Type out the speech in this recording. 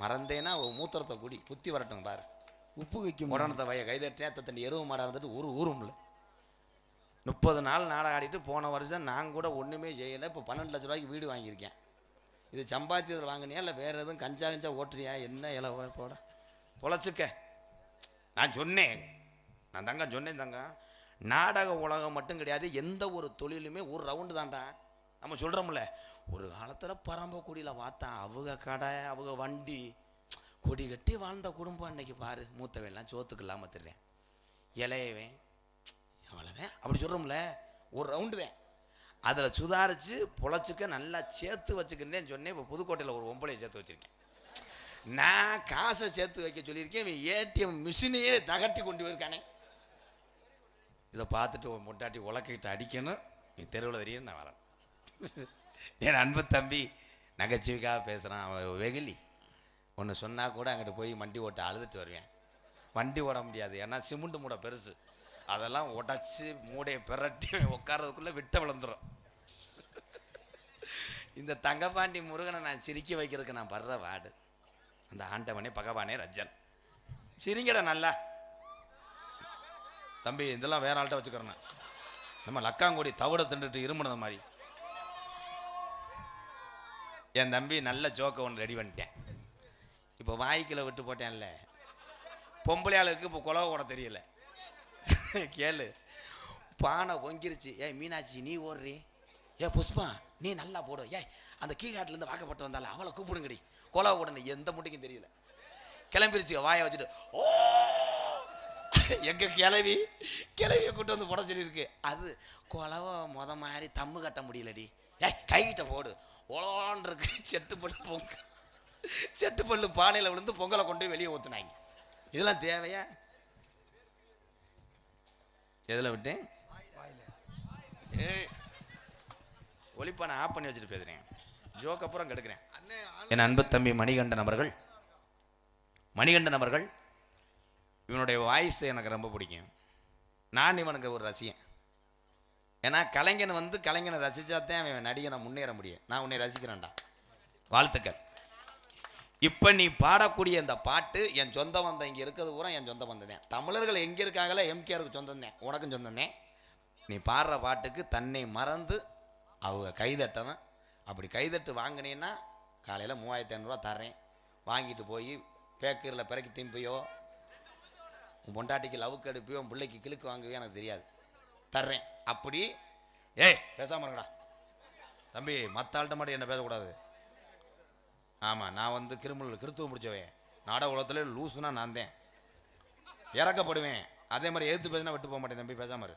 மறந்தேன்னா மூத்திரத்தை குடி புத்தி வரட்டும் பாரு. உப்பு வைக்கும். உடனத்தை வய கைதட்டே தண்டி எருவு மாடா இருந்துட்டு ஒரு ஊரும்ல. முப்பது நாள் நாடகம் ஆடிட்டு போன வருஷம் நான் கூட ஒன்றுமே செய்யலை. இப்போ பன்னெண்டு லட்ச ரூபாய்க்கு வீடு வாங்கியிருக்கேன். இது சம்பாத்தியத்தில் வாங்கினியா இல்லை வேறு எதுவும் கஞ்சா கஞ்சா ஓட்டுறியா? என்ன இலவ போட பொழைச்சிக்க. நான் சொன்னேன். நான் தங்க சொன்னேன் தங்க. நாடக உலகம் மட்டும் கிடையாது எந்த ஒரு தொழிலுமே ஒரு ரவுண்டு தான்டா. நம்ம சொல்கிறோம்ல ஒரு காலத்தில் பரம்பக்குடியில் பார்த்தா அவங்க கடை அவங்க வண்டி கொடி கட்டி வாழ்ந்த குடும்பம் இன்னைக்கு பாரு மூத்தவெல்லாம் சோத்துக்கு இல்லாமல் திடுறேன் இளையவன் அவ்வளோதான் அப்படி சொல்கிறோம்ல ஒரு ரவுண்டு தான். அதில் சுதாரித்து பொழைச்சிக்க நல்லா சேர்த்து வச்சுக்கிறேன் சொன்னேன். இப்போ புதுக்கோட்டையில் ஒரு ஒம்பளையை சேர்த்து வச்சுருக்கேன். நான் காசை சேர்த்து வைக்க சொல்லியிருக்கேன். இவன் ஏடிஎம் மிஷினையே தகட்டி கொண்டு போயிருக்கானே. இதை பார்த்துட்டு முட்டாட்டி உலக்கிட்ட உலக்கிட்டு அடிக்கணும். நீ தெருவில் தெரியும் நான் வரேன் என் அன்பு தம்பி நகைச்சுவைக்காக பேசுகிறான் அவன் வெகுலி ஒன்று சொன்னால் கூட அங்கிட்டு போய் வண்டி ஓட்ட அழுதுட்டு வருவேன். வண்டி ஓட முடியாது. ஏன்னா சிமெண்ட் மூடை பெருசு. அதெல்லாம் உடச்சி மூடையை பிரட்டி உட்கார்றதுக்குள்ளே விட்ட விழுந்துடும் இந்த தங்கப்பாண்டி முருகனை நான் சிரிக்க வைக்கிறதுக்கு நான் படுற வாடு அந்த ஆண்டவனே பகவானே ரஜன். சிரிங்கடா நல்லா. தம்பி இதெல்லாம் வேற ஆள்கிட்ட வச்சுக்கிறேன் நம்ம லக்காங்குடி தவிட திண்டுட்டு இருமுனது மாதிரி. என் தம்பி நல்ல ஜோக்கை ஒன்று ரெடி பண்ணிட்டேன். இப்போ வாய்க்கில் விட்டு போட்டேன்ல. பொம்பளையாளுக்கு இப்போ குலவை கூட தெரியல. கேளு. பானை பொங்கிருச்சு. ஏய் மீனாட்சி நீ ஓடுறி. ஏ புஷ்பா நீ நல்லா போடு. ஏய் அந்த கீகாட்டிலேருந்து வாக்கப்பட்டு வந்தால அவளை கூப்பிடுங்கடி. குலவை உடனே எந்த முட்டைக்கும் தெரியல. கிளம்பிருச்சு வாயை வச்சுட்டு ஓ! எங்க கிளவி கிளவியை கூட்டு வந்து போட சொல்லியிருக்கு. அது குலவை முத மாதிரி தம்மு கட்ட முடியலடி. ஏய் கைகிட்ட போடு. ஓலான் இருக்கு செட்டு பல்லு பொங்க. செட்டு பல்லு பானையில் விழுந்து பொங்கலை கொண்டு போய் வெளியே ஊத்துனாங்க. இதெல்லாம் தேவையா? எதில் விட்டேன் ஏய் ஒளிப்பானை ஆஃப் பண்ணி வச்சுட்டு பேசுகிறேன் ஜோக் அப்புறம் கெடுக்கிறேன். என் அன்பு தம்பி மணிகண்டன் அவர்கள் மணிகண்டன் அவர்கள் இவனுடைய வாய்ஸ் எனக்கு ரொம்ப பிடிக்கும். நான் இவனுக்கு ஒரு ரசிகன். ஏன்னா கலைஞன் வந்து கலைஞனை ரசித்தாதான் அவன் நடிகனை முன்னேற முடியும். நான் உன்னை ரசிக்கிறேன்டா. வாழ்த்துக்கள். இப்போ நீ பாடக்கூடிய இந்த பாட்டு என் சொந்த பந்தம் இங்கே இருக்கிறது பூரா என் சொந்த பந்தம் தான். தமிழர்கள் எங்கே இருக்காங்களோ எம்கேருக்கு சொந்தம் தான். உனக்கும் சொந்தம் தான். நீ பாடுற பாட்டுக்கு தன்னை மறந்து அவங்க கைதட்டணும். அப்படி கைதட்டு வாங்கினீன்னா காலையில் மூவாயிரத்தி ஐநூறுரூவா தர்றேன். வாங்கிட்டு போய் பேக்கரியில் பிறக்கி திம்பியோ உன் பொண்டாட்டிக்கு லவுக்கு எடுப்பியோ உன் பிள்ளைக்கு கிழக்கு வாங்குவியோ எனக்கு தெரியாது. தர்றேன். அப்படி? ஏய் பேசாமல் இருங்கடா. தம்பி மற்ற ஆள்கிட்ட மட்டும் என்ன பேசக்கூடாது. ஆமாம் நான் வந்து கிருமல் கிறித்துவம் முடிச்சவன். நாடக உலகத்துல லூசுனா நான் தான். இறக்கப்படுவேன். அதே மாதிரி எதிர்த்து பேசினா விட்டு போக மாட்டேன் தம்பி பேசாமல் இரு.